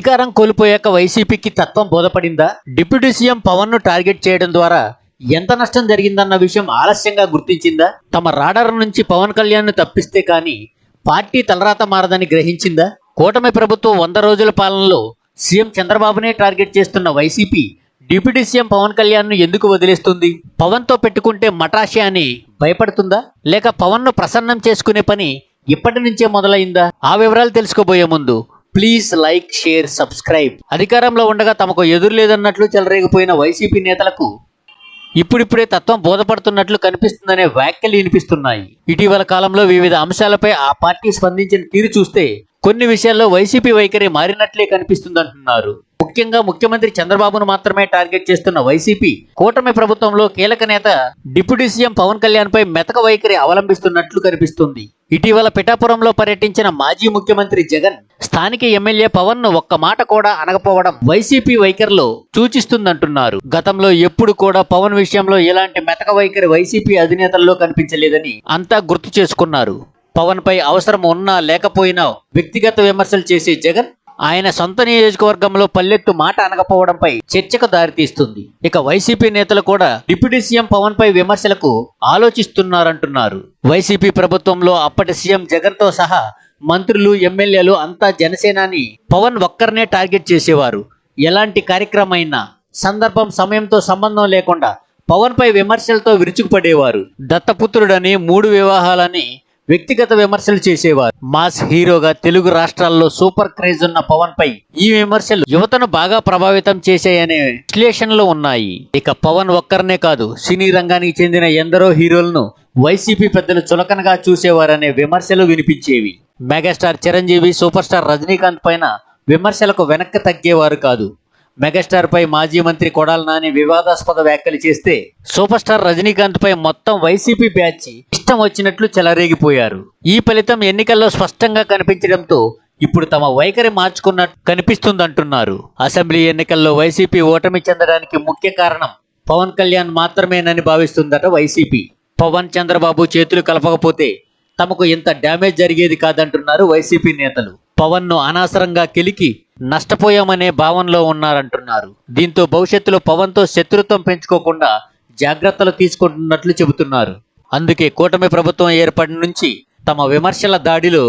అధికారం కోల్పోయాక వైసీపీకి తత్వం బోధపడిందా? డిప్యూటీ సీఎం పవన్ను టార్గెట్ చేయడం ద్వారా ఎంత నష్టం జరిగిందన్న విషయం ఆలస్యంగా గుర్తించిందా? తమ రాడార్ నుంచి పవన్ కళ్యాణ్ను తప్పిస్తే కానీ పార్టీ తలరాత మారదని గ్రహించిందా? కూటమి ప్రభుత్వం వంద రోజుల పాలనలో సీఎం చంద్రబాబునే టార్గెట్ చేస్తున్న వైసీపీ డిప్యూటీ సీఎం పవన్ కళ్యాణ్ను ఎందుకు వదిలేస్తుంది? పవన్తో పెట్టుకుంటే మటాషే అని భయపడుతుందా? లేక పవన్ను ప్రసన్నం చేసుకునే పని ఇప్పటి నుంచే మొదలైందా? ఆ వివరాలు తెలుసుకోబోయే ముందు ప్లీజ్ లైక్ షేర్ సబ్స్క్రైబ్ అధికారంలో ఉండగా తమకు ఎదురు లేదన్నట్లు చెలరేగిపోయిన వైసీపీ నేతలకు ఇప్పుడిప్పుడే తత్వం బోధపడుతున్నట్లు కనిపిస్తుందనే వ్యాఖ్యలు వినిపిస్తున్నాయి. ఇటీవల కాలంలో వివిధ అంశాలపై ఆ పార్టీ స్పందించిన తీరు చూస్తే కొన్ని విషయాల్లో వైసీపీ వైఖరి మారినట్లే కనిపిస్తుందంటున్నారు. ముఖ్యంగా ముఖ్యమంత్రి చంద్రబాబును మాత్రమే టార్గెట్ చేస్తున్న వైసీపీ కూటమి ప్రభుత్వంలో కీలక నేత డిప్యూటీ సీఎం పవన్ కళ్యాణ్ పై మెతక వైఖరి అవలంబిస్తున్నట్లు కనిపిస్తుంది. ఇటీవల పిఠాపురంలో పర్యటించిన మాజీ ముఖ్యమంత్రి జగన్ స్థానిక ఎమ్మెల్యే పవన్ను ఒక్క మాట కూడా అనకపోవడం వైసీపీ వైఖరిలో సూచిస్తుందంటున్నారు గతంలో ఎప్పుడు కూడా పవన్ విషయంలో ఇలాంటి మెతక వైఖరి వైసీపీ అధినేతల్లో కనిపించలేదని అంతా గుర్తు చేసుకున్నారు. పవన్ పై అవసరం ఉన్నా లేకపోయినా వ్యక్తిగత విమర్శలు చేసే జగన్ ఆయన సొంత నియోజకవర్గంలో పల్లెత్తు మాట అనకపోవడంపై చర్చకు దారితీస్తుంది. ఇక వైసీపీ నేతలు కూడా డిప్యూటీ సీఎం పవన్ పై విమర్శలకు ఆలోచిస్తున్నారంటున్నారు. వైసీపీ ప్రభుత్వంలో అప్పటి సీఎం జగన్తో సహా మంత్రులు ఎమ్మెల్యేలు అంతా జనసేనాని పవన్ ఒక్కరినే టార్గెట్ చేసేవారు. ఎలాంటి కార్యక్రమం అయినా సందర్భం సమయంతో సంబంధం లేకుండా పవన్ పై విమర్శలతో విరుచుకుపడేవారు. దత్తపుత్రుడని మూడు వివాహాలని వ్యక్తిగత విమర్శలు చేసేవారు. మాస్ హీరోగా తెలుగు రాష్ట్రాల్లో సూపర్ క్రేజ్ ఉన్న పవన్ పై ఈ విమర్శలు యువతను బాగా ప్రభావితం చేశాయనే విశ్లేషణలు ఉన్నాయి. ఇక పవన్ ఒక్కరినే కాదు సినీ రంగానికి చెందిన ఎందరో హీరోలను వైసీపీ పెద్దలు చులకనగా చూసేవారనే విమర్శలు వినిపించేవి. Megastar Chiranjeevi super star Rajinikanth పైన విమర్శలకు వెనక్కి తగ్గేవారు కాదు. మెగాస్టార్ పై మాజీ మంత్రి కొడాల నాని వివాదాస్పద వ్యాఖ్యలు చేస్తే సూపర్ స్టార్ రజనీకాంత్ పై మొత్తం వైసీపీ బ్యాచ్ ఇష్టం వచ్చినట్లు చెలరేగిపోయారు. ఈ ఫలితం ఎన్నికల్లో స్పష్టంగా కనిపించడంతో ఇప్పుడు తమ వైఖరి మార్చుకున్నట్టు కనిపిస్తుందంటున్నారు. అసెంబ్లీ ఎన్నికల్లో వైసీపీ ఓటమి చెందడానికి ముఖ్య కారణం పవన్ కళ్యాణ్ మాత్రమేనని భావిస్తుందట వైసీపీ. పవన్ చంద్రబాబు చేతులు కలపకపోతే తమకు ఇంత డ్యామేజ్ జరిగేది కాదంటున్నారు వైసీపీ నేతలు. పవన్ను అనవసరంగా కెలికి నష్టపోయామనే భావనలో ఉన్నారంటున్నారు. దీంతో భవిష్యత్తులో పవన్తో శత్రుత్వం పెంచుకోకుండా జాగ్రత్తలు తీసుకుంటున్నట్లు చెబుతున్నారు. అందుకే కూటమి ప్రభుత్వం ఏర్పడి నుంచి తమ విమర్శల దాడిలో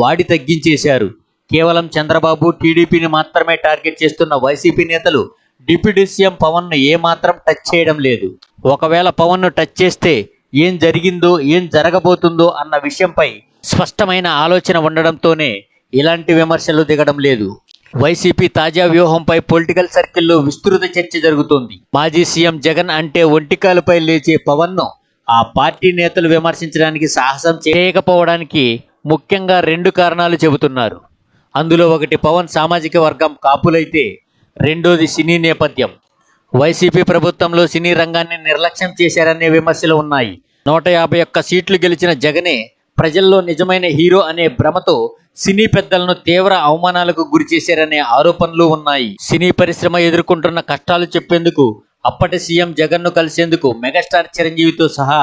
వాడి తగ్గించేశారు. కేవలం చంద్రబాబు టీడీపీని మాత్రమే టార్గెట్ చేస్తున్న వైసీపీ నేతలు డిప్యూటీ సీఎం పవన్ను ఏమాత్రం టచ్ చేయడం లేదు. ఒకవేళ పవన్ను టచ్ చేస్తే ఏం జరిగిందో ఏం జరగబోతుందో అన్న విషయంపై స్పష్టమైన ఆలోచన ఉండడంతోనే ఇలాంటి విమర్శలు దిగడం లేదు. వైసీపీ తాజా వ్యూహంపై పొలిటికల్ సర్కిల్లో విస్తృత చర్చ జరుగుతోంది. మాజీ సీఎం జగన్ అంటే ఒంటికాలపై లేచే పవన్ను ఆ పార్టీ నేతలు విమర్శించడానికి సాహసం చేయకపోవడానికి ముఖ్యంగా రెండు కారణాలు చెబుతున్నారు. అందులో ఒకటి పవన్ సామాజిక వర్గం కాపులైతే రెండోది సినీ నేపథ్యం. వైసీపీ ప్రభుత్వంలో సినీ రంగాన్ని నిర్లక్ష్యం చేశారనే విమర్శలు ఉన్నాయి. నూట యాభై ఒక్క సీట్లు గెలిచిన జగనే ప్రజల్లో నిజమైన హీరో అనే భ్రమతో సినీ పెద్దలను తీవ్ర అవమానాలకు గురి చేశారనే ఆరోపణలు ఉన్నాయి. సినీ పరిశ్రమ ఎదుర్కొంటున్న కష్టాలు చెప్పేందుకు అప్పటి సీఎం జగన్ను కలిసేందుకు మెగాస్టార్ చిరంజీవితో సహా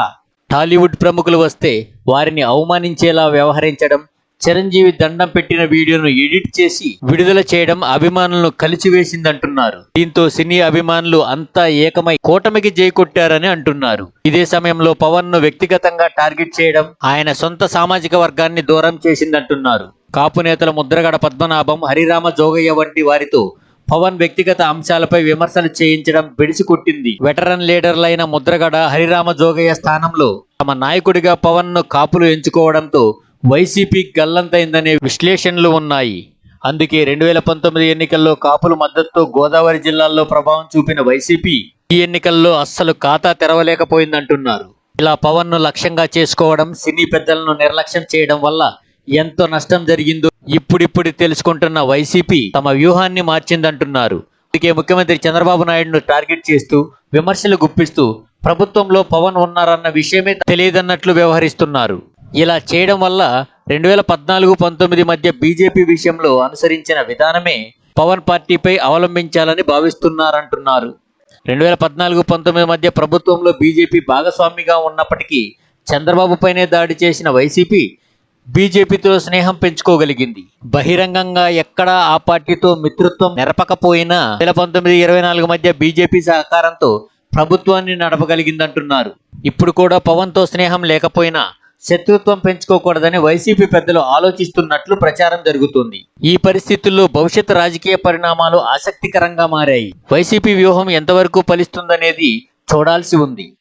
టాలీవుడ్ ప్రముఖులు వస్తే వారిని అవమానించేలా వ్యవహరించడం చిరంజీవి దండం పెట్టిన వీడియోను ఎడిట్ చేసి విడుదల చేయడం అభిమానులను కలిచివేసిందంటున్నారు. దీంతో సినీ అభిమానులు అంతా ఏకమై కూటమికి జై కొట్టారని అంటున్నారు. ఇదే సమయంలో పవన్ను వ్యక్తిగతంగా టార్గెట్ చేయడం ఆయన సొంత సామాజిక వర్గాన్ని దూరం చేసిందంటున్నారు. కాపు నేతల ముద్రగడ పద్మనాభం హరిరామ జోగయ్య వంటి వారితో పవన్ వ్యక్తిగత అంశాలపై విమర్శలు చేయించడం బెడిసి కొట్టింది వెటరన్ లీడర్లైన ముద్రగడ హరిరామ జోగయ్య స్థానంలో తమ నాయకుడిగా పవన్ను కాపులు ఎంచుకోవడంతో వైసీపీ గల్లంతైందనే విశ్లేషణలు ఉన్నాయి. అందుకే రెండు వేల పంతొమ్మిది ఎన్నికల్లో కాపుల మద్దతుతో గోదావరి జిల్లాల్లో ప్రభావం చూపిన వైసీపీ ఈ ఎన్నికల్లో అస్సలు ఖాతా తెరవలేకపోయిందంటున్నారు. ఇలా పవన్ను లక్ష్యంగా చేసుకోవడం సినీ పెద్దలను నిర్లక్ష్యం చేయడం వల్ల ఎంతో నష్టం జరిగిందో ఇప్పుడిప్పుడు తెలుసుకుంటున్న వైసీపీ తమ వ్యూహాన్ని మార్చిందంటున్నారు. అందుకే ముఖ్యమంత్రి చంద్రబాబు నాయుడును టార్గెట్ చేస్తూ విమర్శలు గుప్పిస్తూ ప్రభుత్వంలో పవన్ ఉన్నారన్న విషయమే తెలియదన్నట్లు వ్యవహరిస్తున్నారు. ఇలా చేయడం వల్ల రెండు వేల పద్నాలుగు పంతొమ్మిది మధ్య బీజేపీ విషయంలో అనుసరించిన విధానమే పవన్ పార్టీపై అవలంబించాలని భావిస్తున్నారంటున్నారు. రెండు వేల పద్నాలుగు పంతొమ్మిది మధ్య ప్రభుత్వంలో బీజేపీ భాగస్వామిగా ఉన్నప్పటికీ చంద్రబాబుపైనే దాడి చేసిన వైసీపీ బీజేపీతో స్నేహం పెంచుకోగలిగింది. బహిరంగంగా ఎక్కడా ఆ పార్టీతో మిత్రత్వం నెరపకపోయినా వేల పంతొమ్మిది ఇరవై నాలుగు మధ్య బీజేపీ సహకారంతో ప్రభుత్వాన్ని నడపగలిగిందంటున్నారు. ఇప్పుడు కూడా పవన్తో స్నేహం లేకపోయినా శత్రుత్వం పెంచుకోకూడదని వైసీపీ పెద్దలు ఆలోచిస్తున్నట్లు ప్రచారం జరుగుతుంది. ఈ పరిస్థితుల్లో భవిష్యత్ రాజకీయ పరిణామాలు ఆసక్తికరంగా మారాయి. వైసీపీ వ్యూహం ఎంతవరకు ఫలిస్తుందనేది చూడాల్సి ఉంది.